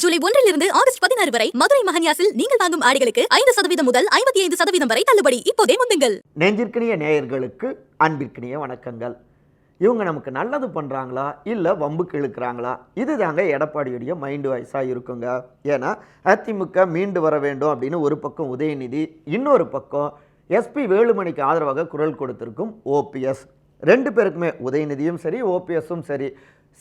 ஜூலை ஒன்றிலிருந்து ஆகஸ்ட் பதினாறு வரை மதுரை மகன்யாசில் நீங்கள் வாங்கும் ஆடைகளுக்கு ஐந்து சதவீதம் முதல் ஐம்பத்தி ஐந்து சதவீதம் வரை தள்ளுபடி. இப்போதே முந்துங்கள். நெஞ்சிற்கினிய நேயர்களுக்கு அன்பிற்கினிய வணக்கங்கள். இவங்க நமக்கு நல்லது பண்ணுறாங்களா இல்லை வம்புக்கு இழுக்கிறாங்களா இதுதாங்க எடப்பாடியுடைய மைண்டு வாய்ஸாக இருக்குங்க. ஏன்னா அதிமுக மீண்டு வர வேண்டும் அப்படின்னு ஒரு பக்கம் உதயநிதி இன்னொரு பக்கம் எஸ்பி வேலுமணிக்கு ஆதரவாக குரல் கொடுத்திருக்கும் ஓபிஎஸ் ரெண்டு பேருக்குமே உதயநிதியும் சரி ஓபிஎஸும் சரி.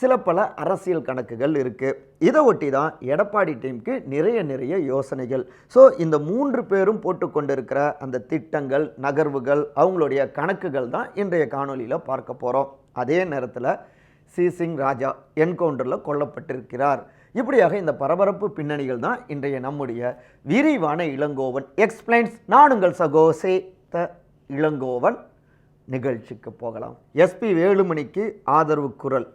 சில பல அரசியல் கணக்குகள் இருக்குது இதை ஒட்டி தான் எடப்பாடி டீமுக்கு நிறைய நிறைய யோசனைகள். ஸோ இந்த மூன்று பேரும் போட்டுக்கொண்டிருக்கிற அந்த திட்டங்கள் நகர்வுகள் அவங்களுடைய கணக்குகள் தான் இன்றைய காணொளியில் பார்க்க போகிறோம் அதே நேரத்தில் சி. சிங் ராஜா என்கவுண்டரில் கொல்லப்பட்டிருக்கிறார். இப்படியாக இந்த பரபரப்பு பின்னணிகள் தான் இன்றைய நம்முடைய விரிவான இளங்கோவன் எக்ஸ்பிளைன்ஸ். நானுங்கள் சகோ சே இளங்கோவன். நிகழ்ச்சிக்கு போகலாம். எஸ்பி வேலுமணிக்கு ஆதரவு குரல்.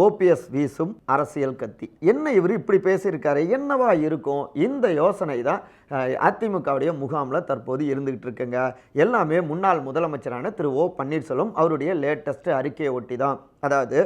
ஓபிஎஸ் வீசும் அரசியல் கத்தி. என்ன இவர் இப்படி பேசியிருக்காரு? என்னவா இருக்கும்? இந்த யோசனை தான் அதிமுகவுடைய முகாமில் தற்போது இருந்துகிட்டு இருக்குங்க. எல்லாமே முன்னாள் முதலமைச்சரான திரு ஓ பன்னீர்செல்வம் அவருடைய லேட்டஸ்ட் அறிக்கையை ஒட்டி தான். அதாவது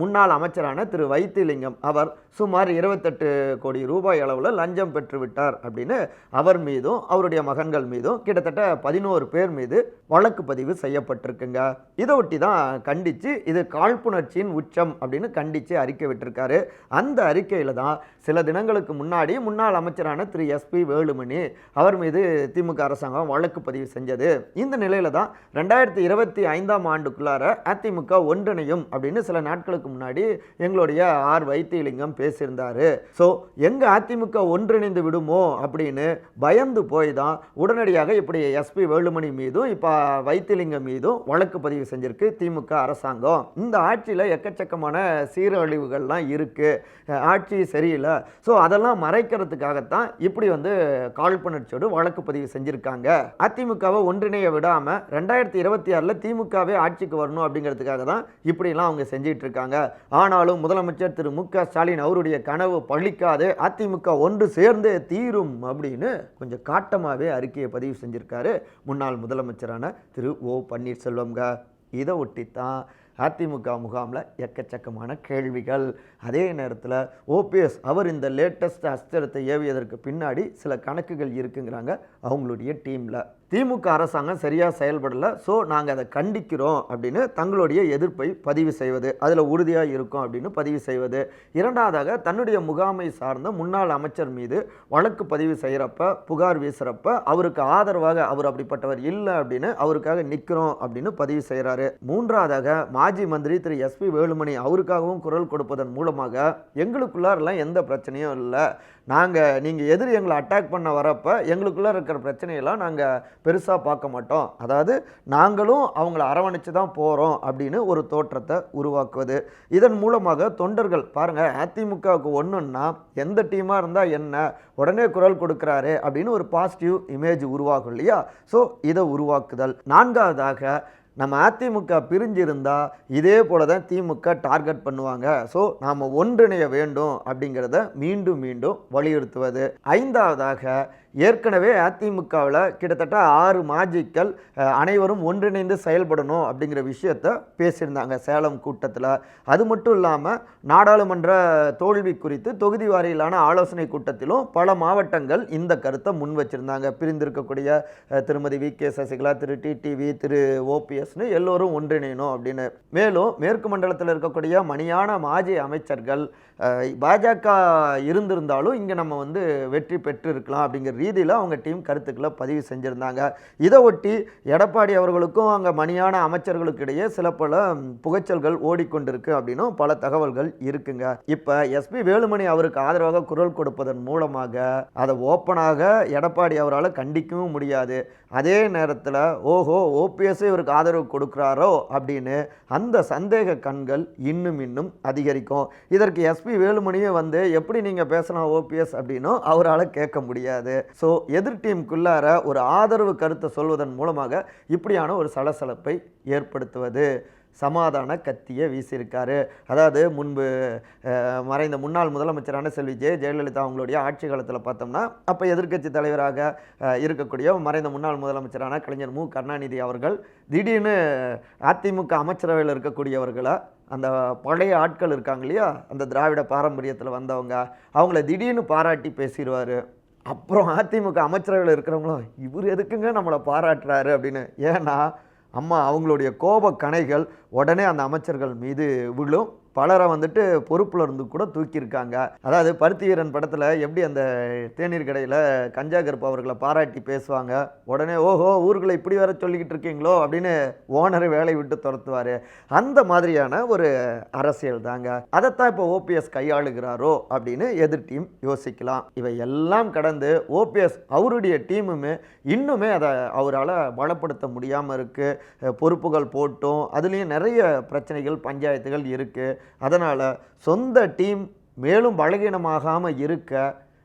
முன்னாள் அமைச்சரான திரு வைத்திலிங்கம் அவர் சுமார் இருபத்தெட்டு கோடி ரூபாய் அளவில் லஞ்சம் பெற்றுவிட்டார் அப்படின்னு அவர் மீதும் அவருடைய மகன்கள் மீதும் கிட்டத்தட்ட பதினோரு பேர் மீது வழக்கு பதிவு செய்யப்பட்டிருக்குங்க. இதை ஒட்டி தான் கண்டித்து இது காழ்ப்புணர்ச்சியின் உச்சம் அப்படின்னு கண்டித்து அறிக்கை விட்டிருக்காரு. அந்த அறிக்கையில் தான் சில தினங்களுக்கு முன்னாடி முன்னாள் அமைச்சரான திரு எஸ்பி வேலுமணி அவர் மீது திமுக அரசாங்கம் வழக்கு பதிவு செஞ்சது. இந்த நிலையில் தான் ரெண்டாயிரத்தி இருபத்தி ஐந்தாம் ஆண்டுக்குள்ளார அதிமுக ஒன்றிணையும் அப்படின்னு சில நாட்களுக்கு முன்னாடி எங்களுடைய ஆர் வைத்தியலிங்கம் பேசியிருந்தாரு. ஸோ எங்க அதிமுக ஒன்றிணைந்து விடுமோ அப்படின்னு பயந்து போய் தான் உடனடியாக இப்படி எஸ்பி வேலுமணி மீதும் இப்போ வைத்தியலிங்கம் மீதும் வழக்கு பதிவு செஞ்சிருக்கு திமுக அரசாங்கம். இந்த ஆட்சியில் எக்கச்சக்கமான சீரழிவுகள்லாம் இருக்கு. ஆட்சி சரியில்லை. ஸோ அதெல்லாம் மறைக்கிறதுக்காகத்தான் இப்படி வந்து காழ்ப்புணர்ச்சியோடு வழக்கு பதிவு செஞ்சுருக்காங்க. அதிமுகவை ஒன்றிணைய விடாம ரெண்டாயிரத்தி இருபத்தி ஆறில் திமுகவே ஆட்சிக்கு வரணும் அப்படிங்கிறதுக்காக தான் இப்படிலாம் அவங்க செஞ்சிட்டு இருக்காங்க ஆனாலும் முதலமைச்சர் திரு மு க ஸ்டாலின் அவருடைய கனவு பழிக்காது அதிமுக ஒன்று சேர்ந்தே தீரும் அப்படின்னு கொஞ்சம் காட்டமாகவே அறிக்கையை பதிவு செஞ்சிருக்காரு முன்னாள் முதலமைச்சரான திரு ஓ பன்னீர்செல்வம்க இதை ஒட்டித்தான் அதிமுக முகாமில் எக்கச்சக்கமான கேள்விகள். அதே நேரத்தில் ஓபிஎஸ் அவர் இந்த லேட்டஸ்ட் அஸ்திரத்தை ஏவியதற்கு பின்னாடி சில கணக்குகள் இருக்குங்கிறாங்க அவங்களுடைய டீமில். திமுக அரசாங்கம் சரியாக செயல்படலை. ஸோ நாங்கள் அதை கண்டிக்கிறோம் அப்படின்னு தங்களுடைய எதிர்ப்பை பதிவு செய்வது அதில் உறுதியாக இருக்கும் அப்படின்னு பதிவு செய்வது. இரண்டாவதாக தன்னுடைய முகாமை சார்ந்த முன்னாள் அமைச்சர் மீது வழக்கு பதிவு செய்கிறப்ப புகார் வீசுகிறப்ப அவருக்கு ஆதரவாக அவர் அப்படிப்பட்டவர் இல்லை அப்படின்னு அவருக்காக நிற்கிறோம் அப்படின்னு பதிவு செய்கிறாரு மூன்றாவதாக மாஜி மந்திரி திரு எஸ்பி வேலுமணி அவருக்காகவும் குரல் கொடுப்பதன் மூலமாக எங்களுக்குள்ளாரெல்லாம் எந்த பிரச்சனையும் இல்லை. நாங்கள் நீங்கள் எதிரி எங்களை அட்டாக் பண்ண வரப்போ எங்களுக்குள்ளே இருக்கிற பிரச்சனையெல்லாம் நாங்கள் பெருசாக பார்க்க மாட்டோம். அதாவது நாங்களும் அவங்கள அரவணைச்சு தான் போகிறோம் அப்படின்னு ஒரு தோற்றத்தை உருவாக்குவது. இதன் மூலமாக தொண்டர்கள் பாருங்கள் அதிமுகவுக்கு ஒன்றுன்னா எந்த டீமாக இருந்தால் என்ன உடனே குரல் கொடுக்குறாரு அப்படின்னு ஒரு பாசிட்டிவ் இமேஜ் உருவாகும் இல்லையா? ஸோ இதை உருவாக்குதல். நான்காவதாக நம்ம அதிமுக பிரிஞ்சிருந்தால் இதே போல தான் திமுக டார்கெட் பண்ணுவாங்க. ஸோ நாம் ஒன்றிணைய வேண்டும் அப்படிங்கிறத மீண்டும் மீண்டும் வலியுறுத்துவது. ஐந்தாவதாக ஏற்கனவே அதிமுகவில் கிட்டத்தட்ட ஆறு மாஜிக்கள் அனைவரும் ஒன்றிணைந்து செயல்படணும் அப்படிங்கிற விஷயத்த பேசியிருந்தாங்க சேலம் கூட்டத்தில். அது மட்டும் இல்லாமல் நாடாளுமன்ற தோல்வி குறித்து தொகுதி வாரியிலான ஆலோசனை கூட்டத்திலும் பல மாவட்டங்கள் இந்த கருத்தை முன் வச்சுருந்தாங்க பிரிந்திருக்கக்கூடிய திருமதி வி கே சசிகலா திரு டிடிவி திரு ஓபிஎஸ்னு எல்லோரும் ஒன்றிணையணும் அப்படின்னு. மேலும் மேற்கு மண்டலத்தில் இருக்கக்கூடிய மணியான மாஜி அமைச்சர்கள் பாஜக இருந்திருந்தாலும் இங்கே நம்ம வந்து வெற்றி பெற்று இருக்கலாம் அப்படிங்கிற ரீதியில் அவங்க டீம் கருத்துக்களை பதிவு செஞ்சுருந்தாங்க. இதை ஒட்டி எடப்பாடி அவர்களுக்கும் அங்கே மணியான அமைச்சர்களுக்கு இடையே சில பல புகைச்சல்கள் ஓடிக்கொண்டிருக்கு அப்படின்னும் பல தகவல்கள் இருக்குங்க. இப்போ எஸ்பி வேலுமணி அவருக்கு ஆதரவாக குரல் கொடுப்பதன் மூலமாக அதை ஓப்பனாக எடப்பாடி அவரால் கண்டிக்கவும் முடியாது. அதே நேரத்தில் ஓஹோ ஓபிஎஸ் இவருக்கு ஆதரவு கொடுக்குறாரோ அப்படின்னு அந்த சந்தேக கண்கள் இன்னும் இன்னும் அதிகரிக்கும். இதற்கு எஸ்பி வேலுமணியே வந்து எப்படி நீங்கள் பேசலாம் ஓபிஎஸ் அப்படின்னும் அவரால் கேட்க முடியாது. ஸோ எதிர் டீமுக்குள்ளார ஒரு ஆதரவு கருத்தை சொல்வதன் மூலமாக இப்படியான ஒரு சலசலப்பை ஏற்படுத்துவது. சமாதான கத்தியை வீசியிருக்காரு. அதாவது முன்பு மறைந்த முன்னாள் முதலமைச்சரான செல்வி ஜெய ஜெயலலிதா அவங்களுடைய ஆட்சி காலத்தில் பார்த்தோம்னா அப்போ எதிர்க்கட்சி தலைவராக இருக்கக்கூடிய மறைந்த முன்னாள் முதலமைச்சரான கலைஞர் மு. கருணாநிதி அவர்கள் திடீர்னு அதிமுக அமைச்சரவையில் இருக்கக்கூடியவர்களை அந்த பழைய ஆட்கள் இருக்காங்க இல்லையா அந்த திராவிட பாரம்பரியத்தில் வந்தவங்க அவங்கள திடீர்னு பாராட்டி பேசிடுவார். அப்புறம் அதிமுக அமைச்சரவையில் இருக்கிறவங்களும் இவர் எதுக்குங்க நம்மளை பாராட்டுறாரு அப்படின்னு. ஏன்னா அம்மா அவங்களுடைய கோப கணைகள் உடனே அந்த அமைச்சர்கள் மீது விழும். பலரை வந்துட்டு பொறுப்புல இருந்து கூட தூக்கியிருக்காங்க. அதாவது பருத்தி வீரன் படத்தில் எப்படி அந்த தேநீர் கடையில் கஞ்சா கருப்பு அவர்களை பாராட்டி பேசுவாங்க. உடனே ஓஹோ ஊர்களை இப்படி வேற சொல்லிக்கிட்டு இருக்கீங்களோ? அப்படின்னு ஓனரை வேலையை விட்டு துரத்துவார். அந்த மாதிரியான ஒரு அரசியல் தாங்க. அதைத்தான் இப்போ ஓபிஎஸ் கையாளுகிறாரோ அப்படின்னு எதிர் டீம் யோசிக்கலாம். இவை எல்லாம் கடந்து ஓபிஎஸ் அவருடைய டீமுமே இன்னுமே அதை அவரால் பலப்படுத்த முடியாமல் இருக்குது பொறுப்புகள் போட்டும். அதுலேயும் நிறைய பிரச்சனைகள் பஞ்சாயத்துகள் இருக்குது அதனால் சொந்த டீம் மேலும் பலகீனமாகாமல் இருக்க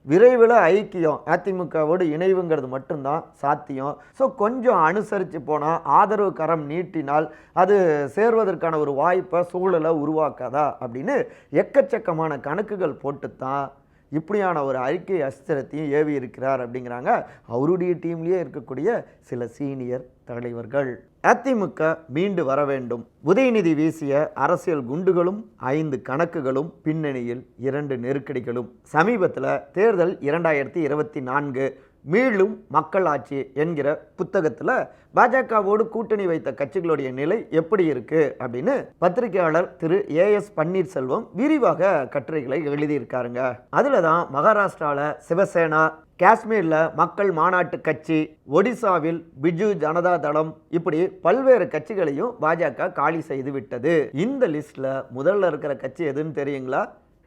விரைவில் ஐக்கியம். அதிமுகவோடு இணைவுங்கிறது மட்டும்தான் சாத்தியம். ஸோ கொஞ்சம் அனுசரித்து போனால் ஆதரவு கரம் நீட்டினால் அது சேர்வதற்கான ஒரு வாய்ப்பை சூழலை உருவாக்காதா? அப்படின்னு எக்கச்சக்கமான கணக்குகள் போட்டு தான் இப்படியான ஒரு அறிக்கை அஸ்திரத்தையும் ஏவி இருக்கிறார் அப்படிங்கிறாங்க அவருடைய டீம்லேயே இருக்கக்கூடிய சில சீனியர் தலைவர்கள். அதிமுக மீண்டு வர வேண்டும். உதயநிதி வீசிய அரசியல் குண்டுகளும் ஐந்து கணக்குகளும் பின்னணியில் இரண்டு நெருக்கடிகளும். சமீபத்தில் தேர்தல் இரண்டாயிரத்தி இருபத்தி நான்கு மீளும் மக்களாட்சி என்கிற புத்தகத்தில் பாஜகவோடு கூட்டணி வைத்த கட்சிகளுடைய நிலை எப்படி இருக்கு அப்படின்னு பத்திரிகையாளர் திரு ஏஎஸ் பன்னீர்செல்வம் விரிவாக கட்டுரைகளை எழுதியிருக்காருங்க. அதில் தான் மகாராஷ்டிராவில் சிவசேனா காஷ்மீரில் மக்கள் மாநாட்டு கட்சி ஒடிசாவில் பிஜு ஜனதா தளம் இப்படி பல்வேறு கட்சிகளையும் பாஜக காலி செய்து விட்டது. இந்த லிஸ்ட்டில் முதல்ல இருக்கிற கட்சி எதுன்னு தெரியுங்களா?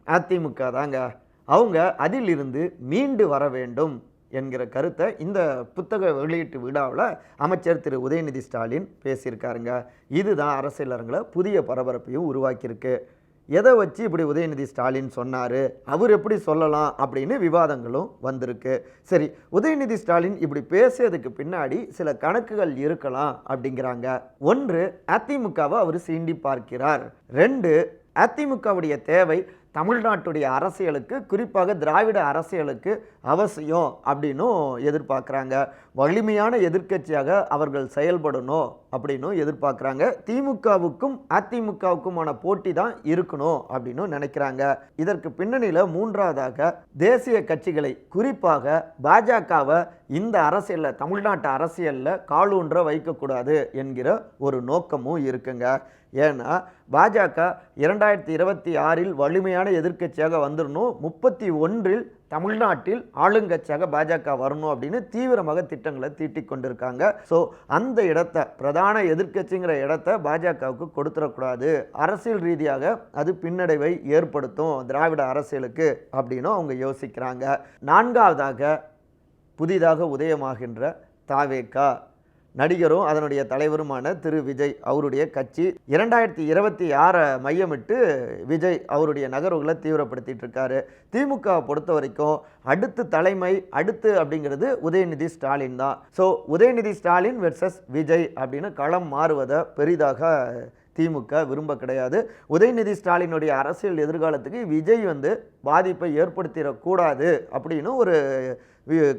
அதிமுக தாங்க. அவங்க அதிலிருந்து மீண்டு வர வேண்டும். என்கிற கருத்தை இந்த புத்தக வெளியீட்டு விழாவில் அமைச்சர் திரு. உதயநிதி ஸ்டாலின் பேசியிருக்காருங்க. இதுதான் அரசியலரங்களை புதிய பரபரப்பையும் உருவாக்கியிருக்கு. எதை வச்சு இப்படி உதயநிதி ஸ்டாலின் சொன்னார்? அவர் எப்படி சொல்லலாம்? அப்படின்னு விவாதங்களும் வந்திருக்கு. சரி உதயநிதி ஸ்டாலின் இப்படி பேசியதுக்கு பின்னாடி சில கணக்குகள் இருக்கலாம் அப்படிங்கிறாங்க. ஒன்று அதிமுகவை அவர் சீண்டி பார்க்கிறார். ரெண்டு அதிமுகவுடைய தேவை தமிழ்நாட்டுடைய அரசியலுக்கு குறிப்பாக திராவிட அரசியலுக்கு அவசியம் அப்படின்னும் எதிர்பார்க்குறாங்க. வலிமையான எதிர்க்கட்சியாக அவர்கள் செயல்படணும் அப்படின்னும் எதிர்பார்க்குறாங்க. திமுகவுக்கும் அதிமுகவுக்குமான போட்டி தான் இருக்கணும் அப்படின்னு நினைக்கிறாங்க. இதற்கு பின்னணியில் மூன்றாவதாக தேசிய கட்சிகளை குறிப்பாக பாஜகவை இந்த அரசியலில் தமிழ்நாட்டு அரசியலில் காலூன்ற வைக்கக்கூடாது என்கிற ஒரு நோக்கமும் இருக்குங்க. ஏன்னா பாஜக இரண்டாயிரத்தி இருபத்தி ஆறில் வலிமையான எதிர்க்கட்சியாக வந்துடணும். முப்பத்தி ஒன்றில் தமிழ்நாட்டில் ஆளுங்கட்சியாக பாஜக வரணும் அப்படின்னு தீவிரமாக திட்டங்களை தீட்டிக் கொண்டிருக்காங்க. ஸோ அந்த இடத்த பிரதான எதிர்க்கட்சிங்கிற இடத்த பாஜகவுக்கு கொடுத்துடக்கூடாது. அரசியல் ரீதியாக அது பின்னடைவை ஏற்படுத்தும் திராவிட அரசியலுக்கு அப்படின்னு அவங்க யோசிக்கிறாங்க. நான்காவதாக புதிதாக உதயமாகின்ற தாவேகா நடிகரும் அதனுடைய தலைவருமான திரு விஜய் அவருடைய கட்சி இரண்டாயிரத்தி இருபத்தி ஆறை மையமிட்டு விஜய் அவருடைய நகர்வுகளை தீவிரப்படுத்திட்டு இருக்காரு. திமுக பொறுத்த வரைக்கும் அடுத்து தலைமை அடுத்து அப்படிங்கிறது உதயநிதி ஸ்டாலின் தான். ஸோ உதயநிதி ஸ்டாலின் வெர்சஸ் விஜய் அப்படின்னு களம் மாறுவதை பெரிதாக திமுக விரும்ப கிடையாது. உதயநிதி ஸ்டாலினுடைய அரசியல் எதிர்காலத்துக்கு விஜய் வந்து பாதிப்பை ஏற்படுத்திடக்கூடாது அப்படின்னு ஒரு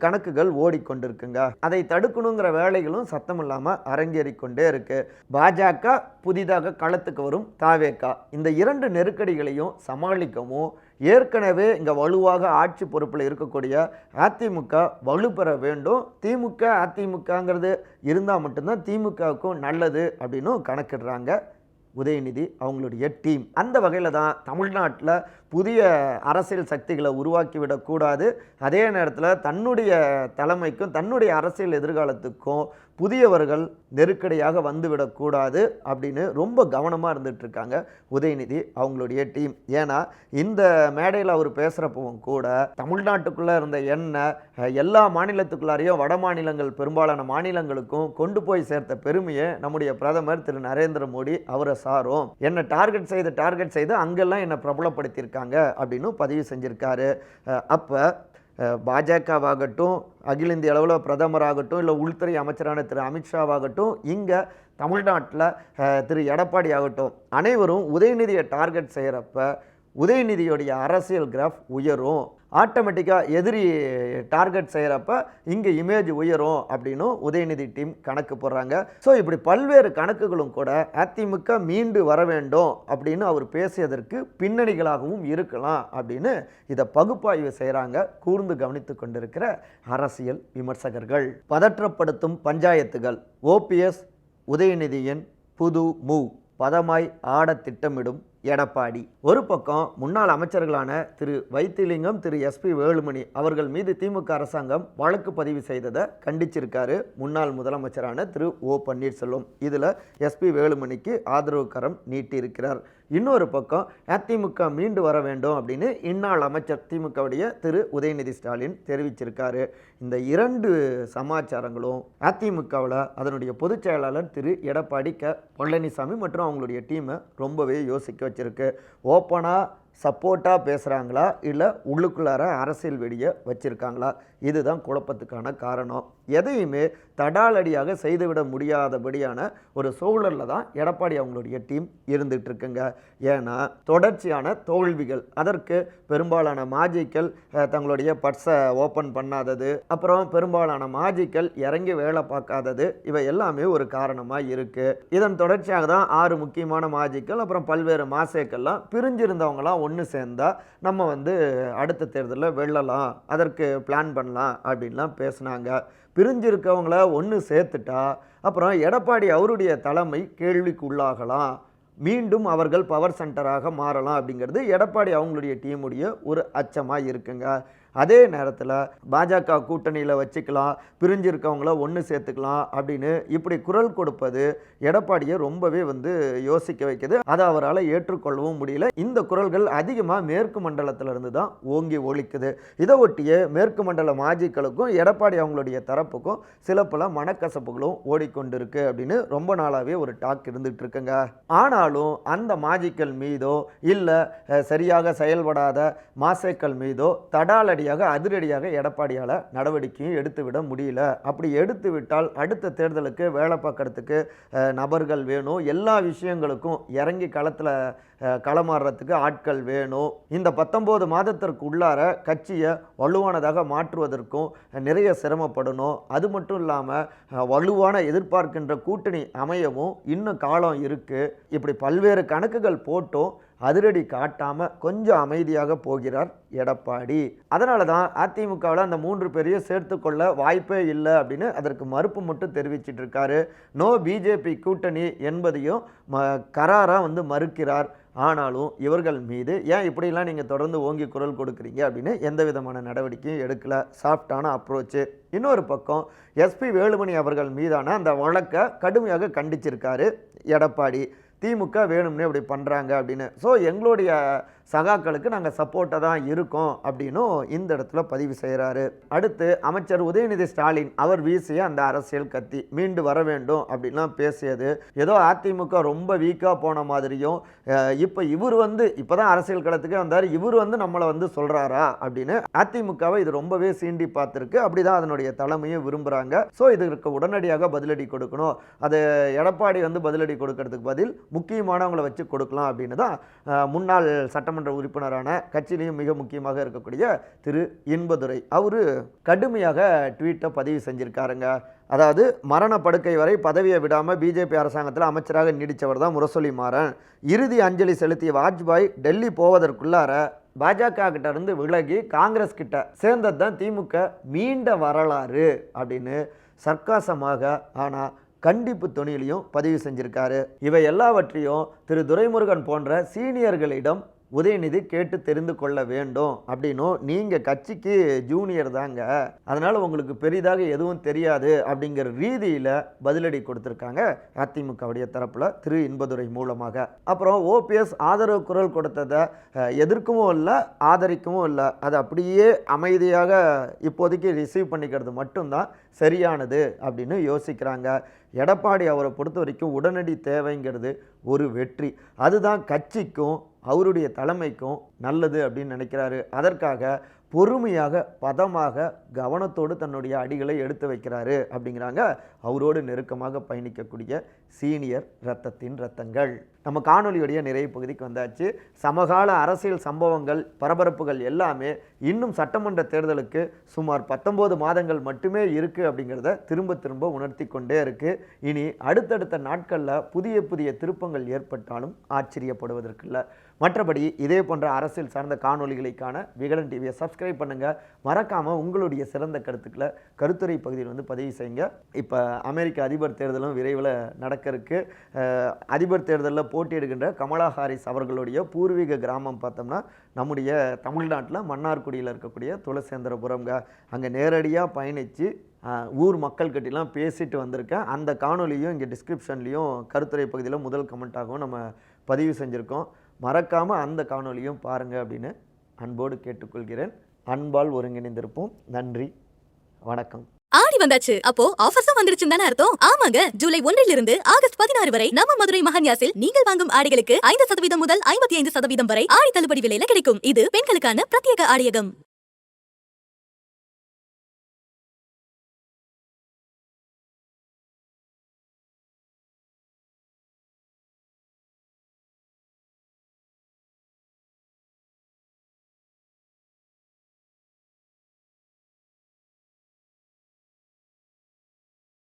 கணக்குகள் ஓடிக்கொண்டிருக்குங்க. அதை தடுக்கணுங்கிற வேலைகளும் சத்தம் இல்லாமல் அரங்கேறிக் கொண்டே இருக்கு. பாஜக புதிதாக களத்துக்கு வரும் தாவேக்கா. இந்த இரண்டு நெருக்கடிகளையும் சமாளிக்கவும் ஏற்கனவே இங்கே வலுவாக ஆட்சி பொறுப்பில் இருக்கக்கூடிய அதிமுக வலுப்பெற வேண்டும். திமுக அதிமுகங்கிறது இருந்தால் மட்டும்தான் திமுகவுக்கும் நல்லது அப்படின்னும் கணக்கிடுறாங்க. உதயநிதி அவங்களுடைய டீம். அந்த வகையில் தான் தமிழ்நாட்டில் புதிய அரசியல் சக்திகளை உருவாக்கிவிடக்கூடாது அதே நேரத்தில் தன்னுடைய தலைமைக்கும் தன்னுடைய அரசியல் எதிர்காலத்துக்கும் புதியவர்கள் நெருக்கடியாக வந்துவிடக்கூடாது அப்படின்னு ரொம்ப கவனமாக இருந்துகிட்ருக்காங்க உதயநிதி அவங்களுடைய டீம். ஏன்னா இந்த மேடையில் அவர் பேசுகிறப்பவும் கூட தமிழ்நாட்டுக்குள்ளே இருந்த எண்ணெய் எல்லா மாநிலத்துக்குள்ளாரையும் வட மாநிலங்கள் பெரும்பாலான மாநிலங்களுக்கும் கொண்டு போய் சேர்த்த பெருமையை நம்முடைய பிரதமர் திரு நரேந்திர மோடி அவரை சாரும். என்னை டார்கெட் செய்து டார்கெட் செய்து அங்கெல்லாம் என்னை பிரபலப்படுத்தியிருக்காங்க. அப்படின்னு பதிவு செஞ்சுருக்காரு. அப்போ பாஜகவாகட்டும் அகில இந்திய அளவில் பிரதமராகட்டும் இல்லை உள்துறை அமைச்சரான திரு அமித்ஷாவாகட்டும் இங்கே தமிழ்நாட்டில் திரு எடப்பாடி ஆகட்டும் அனைவரும் உதயநிதியை டார்கெட் செய்கிறப்ப உதயநிதியுடைய அரசியல் கிராஃப் உயரும். ஆட்டோமேட்டிக்காக எதிரி டார்கெட் செய்கிறப்ப இங்கே இமேஜ் உயரும் அப்படின்னும் உதயநிதி டீம் கணக்கு போடுறாங்க. ஸோ இப்படி பல்வேறு கணக்குகளும் கூட அதிமுக மீண்டு வர வேண்டும் அப்படின்னு அவர் பேசியதற்கு பின்னணிகளாகவும் இருக்கலாம் அப்படின்னு இதை பகுப்பாய்வு செய்கிறாங்க கூர்ந்து கவனித்து கொண்டிருக்கிற அரசியல் விமர்சகர்கள். பதற்றப்படுத்தும் பஞ்சாயத்துகள் ஓபிஎஸ் உதயநிதியின் புது மூவ் பதமாய் ஆட திட்டமிடும் எடப்பாடி. ஒரு பக்கம் முன்னாள் அமைச்சர்களான திரு வைத்திலிங்கம் திரு எஸ்பி வேலுமணி அவர்கள் மீது திமுக அரசாங்கம் வழக்கு பதிவு செய்ததை கண்டிச்சிருக்காரு முன்னாள் முதலமைச்சரான திரு ஓ பன்னீர்செல்வம். இதில் எஸ்பி வேலுமணிக்கு ஆதரவு கரம் நீட்டியிருக்கிறார். இன்னொரு பக்கம் அதிமுக மீண்டு வர வேண்டும் அப்படின்னு இந்நாள் அமைச்சர் திமுகவுடைய திரு உதயநிதி ஸ்டாலின் தெரிவிச்சிருக்காரு. இந்த இரண்டு சமாச்சாரங்களும் அதிமுகவில் அதனுடைய பொதுச் செயலாளர் திரு எடப்பாடி க. பழனிசாமி மற்றும் அவங்களுடைய டீமை ரொம்பவே யோசிக்க வச்சுருக்கு. ஓப்பனாக சப்போர்ட்டாக பேசுகிறாங்களா இல்லை உள்ளுக்குள்ளார அரசியல் வெடியை வச்சுருக்காங்களா? இதுதான் குழப்பத்துக்கான காரணம். எதையுமே தடாலடியாக செய்துவிட முடியாதபடியான ஒரு சூழலில் தான் எடப்பாடி அவங்களுடைய டீம் இருந்துகிட்ருக்குங்க. ஏன்னா தொடர்ச்சியான தோல்விகள் அதற்கு பெரும்பாலான மாஜிக்கள் தங்களுடைய பர்ஸை ஓப்பன் பண்ணாதது அப்புறம் பெரும்பாலான மாஜிக்கள் இறங்கி வேலை பார்க்காதது இவை எல்லாமே ஒரு காரணமாக இருக்குது இதன் தொடர்ச்சியாக தான் ஆறு முக்கியமான மாஜிக்கள் அப்புறம் பல்வேறு மாசேக்கள்லாம் பிரிஞ்சிருந்தவங்களாம் ஒன்று சேர்ந்தால் நம்ம வந்து அடுத்த தேர்தலில் வெல்லலாம் அதற்கு பிளான் பண்ணலாம் அப்படின்லாம் பேசுனாங்க. பிரிஞ்சிருக்கவங்கள ஒன்று சேர்த்துட்டா அப்புறம் எடப்பாடி அவருடைய தலைமை கேள்விக்கு உள்ளாகலாம். மீண்டும் அவர்கள் பவர் சென்டராக மாறலாம் அப்படிங்கிறது எடப்பாடி அவங்களுடைய டீமுடைய ஒரு அச்சமாக இருக்குங்க. அதே நேரத்தில் பாஜக கூட்டணியில் வச்சுக்கலாம் பிரிஞ்சிருக்கவங்கள ஒன்று சேர்த்துக்கலாம் அப்படின்னு இப்படி குரல் கொடுப்பது எடப்பாடியை ரொம்பவே வந்து யோசிக்க வைக்குது. அதை அவரால் ஏற்றுக்கொள்ளவும் முடியல. இந்த குரல்கள் அதிகமாக மேற்கு மண்டலத்திலிருந்து தான் ஓங்கி ஒலிக்குது இதை ஒட்டிய மேற்கு மண்டல மாஜிக்களுக்கும் எடப்பாடி அவங்களுடைய தரப்புக்கும் சில பல மனக்கசப்புகளும் ஓடிக்கொண்டிருக்கு அப்படின்னு ரொம்ப நாளாகவே ஒரு டாக் இருந்துகிட்டு இருக்குங்க. ஆனாலும் அந்த மாஜிக்கள் மீதோ இல்லை சரியாக செயல்படாத மாசேக்கள் மீதோ உடனடியாக அதிரடியாக எடப்பாடியால் நடவடிக்கையும் எடுத்துவிட முடியல. அப்படி எடுத்து விட்டால் அடுத்த தேர்தலுக்கு வேலை பார்க்குறதுக்கு நபர்கள் வேணும். எல்லா விஷயங்களுக்கும் இறங்கி களத்தில் களமாடுறதுக்கு ஆட்கள் வேணும். இந்த பத்தொம்போது மாதத்திற்கு உள்ளார கட்சியை வலுவானதாக மாற்றுவதற்கும் நிறைய சிரமப்படணும். அது மட்டும் இல்லாமல் வலுவான எதிர்பார்க்கின்ற கூட்டணி அமையவும் இன்னும் காலம் இருக்குது இப்படி பல்வேறு கணக்குகள் போட்டும் அதிரடி காட்டாம கொஞ்சம் அமைதியாக போகிறார் எடப்பாடி. அதனால தான் அதிமுகவில் அந்த மூன்று பேரையும் சேர்த்துக்கொள்ள வாய்ப்பே இல்லை அப்படின்னு அதற்கு மறுப்பு மட்டும் தெரிவிச்சிட்டு இருக்காரு நோ பிஜேபி கூட்டணி என்பதையும் ம கராராக வந்து மறுக்கிறார். ஆனாலும் இவர்கள் மீது ஏன் இப்படிலாம் நீங்கள் தொடர்ந்து ஓங்கி குரல் கொடுக்குறீங்க அப்படின்னு எந்த விதமான நடவடிக்கையும் எடுக்கல. சாஃப்டான அப்ரோச்சு இன்னொரு பக்கம் எஸ்பி வேலுமணி அவர்கள் மீதான அந்த வழக்கை கடுமையாக கண்டிச்சிருக்காரு எடப்பாடி. திமுக வேணும்னே இப்படி பண்ணுறாங்க அப்படின்னு. ஸோ எங்களுடைய சகாக்களுக்கு நாங்கள் சப்போர்ட்டாக தான் இருக்கோம் அப்படின்னும் இந்த இடத்துல பதிவு செய்கிறாரு அடுத்து அமைச்சர் உதயநிதி ஸ்டாலின் அவர் வீசிய அந்த அரசியல் கத்தி மீண்டு வர வேண்டும் அப்படின்லாம் பேசியது. ஏதோ அதிமுக ரொம்ப வீக்காக போன மாதிரியும் இப்போ இவர் வந்து இப்போ தான் அரசியல் களத்துக்கே வந்தார் இவர் வந்து நம்மளை வந்து சொல்கிறாரா அப்படின்னு அதிமுகவை இது ரொம்பவே சீண்டி பார்த்துருக்கு. அப்படி தான் அதனுடைய தலைமையும் விரும்புகிறாங்க ஸோ இதற்கு உடனடியாக பதிலடி கொடுக்கணும். அது எடப்பாடி வந்து பதிலடி கொடுக்கறதுக்கு பதில் முக்கியமானவங்களை வச்சு கொடுக்கலாம் அப்படின்னு தான் முன்னாள் சட்டமன்ற உறுப்பினரான கட்சியிலையும் மிக முக்கியமாக இருக்கக்கூடிய திரு இன்பதுரை. அவர் கடுமையாக ட்வீட்டை பதிவு செஞ்சுருக்காருங்க. அதாவது மரண படுக்கை வரை பதவியை விடாமல் பிஜேபி அரசாங்கத்தில் அமைச்சராக நீடித்தவர் தான் முரசொலி மாறன் இறுதி அஞ்சலி செலுத்திய வாஜ்பாய் டெல்லி போவதற்குள்ளார பாஜக கிட்ட இருந்து விலகி காங்கிரஸ் கிட்ட சேர்ந்தது தான் திமுக. மீண்ட வரலாறு அப்படின்னு சர்க்காசமாக ஆனால் கண்டிப்பு துணியிலையும் பதிவு செஞ்சிருக்காரு. இவை எல்லாவற்றையும் திரு துரைமுருகன் போன்ற சீனியர்களிடம் உதயநிதி கேட்டு தெரிந்து கொள்ள வேண்டும். அப்படின்னும் நீங்கள் கட்சிக்கு ஜூனியர் தாங்க. அதனால் உங்களுக்கு பெரிதாக எதுவும் தெரியாது. அப்படிங்கிற ரீதியில் பதிலடி கொடுத்துருக்காங்க அதிமுகவுடைய தரப்பில் திரு. இன்பதுரை மூலமாக. அப்புறம் ஓபிஎஸ் ஆதரவு குரல் கொடுத்ததை எதிர்க்கவும் இல்லை ஆதரிக்கவும் இல்லை. அது அப்படியே அமைதியாக இப்போதைக்கு ரிசீவ் பண்ணிக்கிறது மட்டும்தான் சரியானது அப்படின்னு யோசிக்கிறாங்க. எடப்பாடி அவரை பொறுத்த வரைக்கும் உடனடி தேவைங்கிறது ஒரு வெற்றி. அதுதான் கட்சிக்கும் அவருடைய தலைமைக்கும் நல்லது அப்படின்னு நினைக்கிறாரு. அதற்காக பொறுமையாக பதமாக கவனத்தோடு தன்னுடைய அடிகளை எடுத்து வைக்கிறாரு அப்படிங்கிறாங்க. அவரோடு நெருக்கமாக பயணிக்கக்கூடிய சீனியர் ரத்தத்தின் ரத்தங்கள் நம்ம காணொலியுடைய நிறைவு பகுதிக்கு வந்தாச்சு. சமகால அரசியல் சம்பவங்கள் பரபரப்புகள் எல்லாமே இன்னும் சட்டமன்ற தேர்தலுக்கு சுமார் பத்தொம்போது மாதங்கள் மட்டுமே இருக்குது அப்படிங்கிறத திரும்ப திரும்ப உணர்த்தி கொண்டே இருக்குது இனி அடுத்தடுத்த நாட்களில் புதிய புதிய திருப்பங்கள் ஏற்பட்டாலும் ஆச்சரியப்படுவதற்கில்லை. மற்றபடி இதே போன்ற அரசியல் சார்ந்த காணொளிகளுக்கான விகடன் டிவியை சப்ஸ்கிரைப் பண்ணுங்கள் மறக்காமல் உங்களுடைய சிறந்த கருத்துக்களை கருத்துரை பகுதியில் வந்து பதிவு செய்யுங்க. இப்போ அமெரிக்க அதிபர் தேர்தலும் விரைவில் நடக்க இருக்கு. அதிபர் தேர்தலில் போட்டியிடுகின்ற கமலா ஹாரிஸ் அவர்களுடைய பூர்வீக கிராமம் பார்த்தோம்னா நம்முடைய தமிழ்நாட்டில் மன்னார்குடியில் இருக்கக்கூடிய துளசேந்திரபுரம்ங்க. அங்கே நேரடியாக பயணித்து ஊர் மக்கள்கிட்டலாம் பேசிட்டு வந்திருக்கேன். அந்த காணொலியும் இங்கே டிஸ்கிரிப்ஷன்லேயும் கருத்துரை பகுதியில் முதல் கமெண்ட்டாகவும் நம்ம பதிவு செஞ்சுருக்கோம். மறக்காமல் அந்த காணொலியும் பாருங்கள் அப்படின்னு அன்போடு கேட்டுக்கொள்கிறேன். அன்பால் ஒருங்கிணைந்திருப்போம். நன்றி. வணக்கம். ஆடி வந்தாச்சு. அப்போ ஆஃபர்ஸும் வந்துருச்சுன்னு தானே அர்த்தம்? ஆமாங்க. ஜூலை ஒன்றில் இருந்து ஆகஸ்ட் பதினாறு வரை நம்ம மதுரை மகன்யாசில் நீங்கள் வாங்கும் ஆடைகளுக்கு ஐந்து சதவீதம் முதல் ஐம்பத்தி ஐந்து சதவீதம் வரை ஆடி தள்ளுபடி விலையில கிடைக்கும். இது பெண்களுக்கான பிரத்யேக ஆடியகம்.